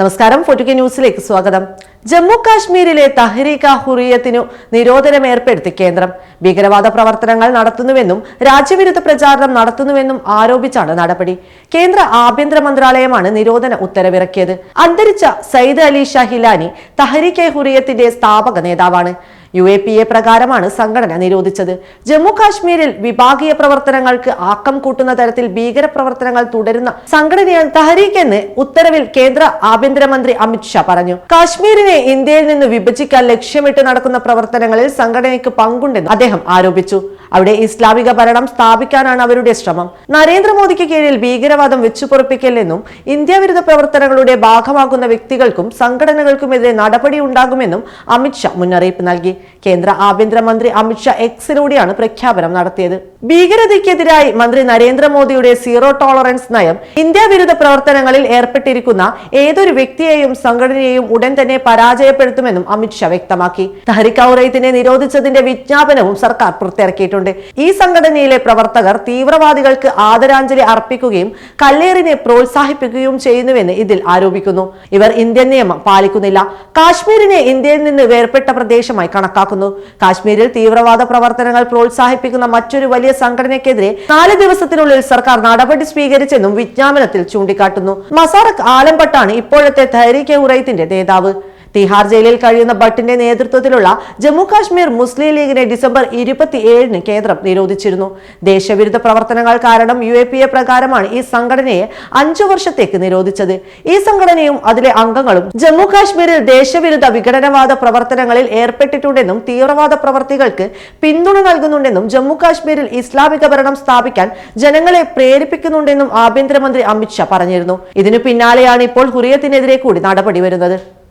നമസ്കാരം ഫോർട്ടുകെ ന്യൂസിലേക്ക് സ്വാഗതം. ജമ്മു കാശ്മീരിലെ തഹരീക ഹുറിയത്തിനു നിരോധനം ഏർപ്പെടുത്തി കേന്ദ്രം. ഭീകരവാദ പ്രവർത്തനങ്ങൾ നടത്തുന്നുവെന്നും രാജ്യവിരുദ്ധ പ്രചാരണം നടത്തുന്നുവെന്നും ആരോപിച്ചാണ് നടപടി. കേന്ദ്ര ആഭ്യന്തര മന്ത്രാലയമാണ് നിരോധന ഉത്തരവിറക്കിയത്. അന്തരിച്ച സയ്യിദ് അലി ഷഹിലാനി തഹ്രീകെ ഹുറിയത്തിന്റെ സ്ഥാപക നേതാവാണ്. യു എ പി എ പ്രകാരമാണ് സംഘടന നിരോധിച്ചത്. ജമ്മു കാശ്മീരിൽ വിഭാഗീയ പ്രവർത്തനങ്ങൾക്ക് ആക്കം കൂട്ടുന്ന തരത്തിൽ ഭീകര പ്രവർത്തനങ്ങൾ തുടരുന്ന സംഘടനയാണ് തഹരീഖ് എന്ന് ഉത്തരവിൽ കേന്ദ്ര ആഭ്യന്തരമന്ത്രി അമിത്ഷാ പറഞ്ഞു. കാശ്മീരിനെ ഇന്ത്യയിൽ നിന്ന് വിഭജിക്കാൻ ലക്ഷ്യമിട്ട് നടക്കുന്ന പ്രവർത്തനങ്ങളിൽ സംഘടനയ്ക്ക് പങ്കുണ്ടെന്ന് അദ്ദേഹം ആരോപിച്ചു. അവിടെ ഇസ്ലാമിക ഭരണം സ്ഥാപിക്കാനാണ് അവരുടെ ശ്രമം. നരേന്ദ്രമോദിക്ക് കീഴിൽ ഭീകരവാദം വെച്ചുപൊറപ്പിക്കില്ലെന്നും ഇന്ത്യ വിരുദ്ധ പ്രവർത്തനങ്ങളുടെ ഭാഗമാകുന്ന വ്യക്തികൾക്കും സംഘടനകൾക്കുമെതിരെ നടപടി ഉണ്ടാകുമെന്നും അമിത്ഷാ മുന്നറിയിപ്പ് നൽകി. കേന്ദ്ര ആഭ്യന്തരമന്ത്രി അമിത്ഷാ എക്സിലൂടെയാണ് പ്രഖ്യാപനം നടത്തിയത്. ഭീകരതയ്ക്കെതിരായി മന്ത്രി നരേന്ദ്രമോദിയുടെ സീറോ ടോളറൻസ് നയം ഇന്ത്യ വിരുദ്ധ പ്രവർത്തനങ്ങളിൽ ഏർപ്പെട്ടിരിക്കുന്ന ഏതൊരു വ്യക്തിയെയും സംഘടനയെയും ഉടൻ തന്നെ പരാജയപ്പെടുത്തുമെന്നും അമിത്ഷാ വ്യക്തമാക്കി. തഹരിക് ഔറൈത്തിനെ നിരോധിച്ചതിന്റെ വിജ്ഞാപനവും സർക്കാർ പുറത്തിറക്കിയിട്ടുണ്ട്. ഈ സംഘടനയിലെ പ്രവർത്തകർ തീവ്രവാദികൾക്ക് ആദരാഞ്ജലി അർപ്പിക്കുകയും കല്ലേറിനെ പ്രോത്സാഹിപ്പിക്കുകയും ചെയ്യുന്നുവെന്ന് ഇതിൽ ആരോപിക്കുന്നു. ഇവർ ഇന്ത്യൻ നിയമം പാലിക്കുന്നില്ല. കാശ്മീരിനെ ഇന്ത്യയിൽ നിന്ന് വേർപെട്ട പ്രദേശമായി കണക്കാക്കുന്നു. കാശ്മീരിൽ തീവ്രവാദ പ്രവർത്തനങ്ങൾ പ്രോത്സാഹിപ്പിക്കുന്ന മറ്റൊരു വലിയ സംഘടനയ്ക്കെതിരെ നാല് ദിവസത്തിനുള്ളിൽ സർക്കാർ നടപടി സ്വീകരിച്ചെന്നും വിജ്ഞാപനത്തിൽ ചൂണ്ടിക്കാട്ടുന്നു. മസാറക് ആലംപട്ടാണ് ഇപ്പോഴത്തെ തഹരീക്കെ ഉറൈത്തിന്റെ നേതാവ്. തിഹാർ ജയിലിൽ കഴിയുന്ന ഭട്ടിന്റെ നേതൃത്വത്തിലുള്ള ജമ്മു കാശ്മീർ മുസ്ലിം ലീഗിനെ ഡിസംബർ ഇരുപത്തിയേഴിന് കേന്ദ്രം നിരോധിച്ചിരുന്നു. ദേശവിരുദ്ധ പ്രവർത്തനങ്ങൾ കാരണം യു എ പി എ പ്രകാരമാണ് ഈ സംഘടനയെ അഞ്ചു വർഷത്തേക്ക് നിരോധിച്ചത്. ഈ സംഘടനയും അതിലെ അംഗങ്ങളും ജമ്മു കാശ്മീരിൽ ദേശവിരുദ്ധ വിഘടനവാദ പ്രവർത്തനങ്ങളിൽ ഏർപ്പെട്ടിട്ടുണ്ടെന്നും തീവ്രവാദ പ്രവർത്തികൾക്ക് പിന്തുണ നൽകുന്നുണ്ടെന്നും ജമ്മു കാശ്മീരിൽ ഇസ്ലാമിക ഭരണം സ്ഥാപിക്കാൻ ജനങ്ങളെ പ്രേരിപ്പിക്കുന്നുണ്ടെന്നും ആഭ്യന്തരമന്ത്രി അമിത്ഷാ പറഞ്ഞിരുന്നു. ഇതിനു പിന്നാലെയാണ് ഇപ്പോൾ ഹുറിയത്തിനെതിരെ കൂടി നടപടി വരുന്നത്.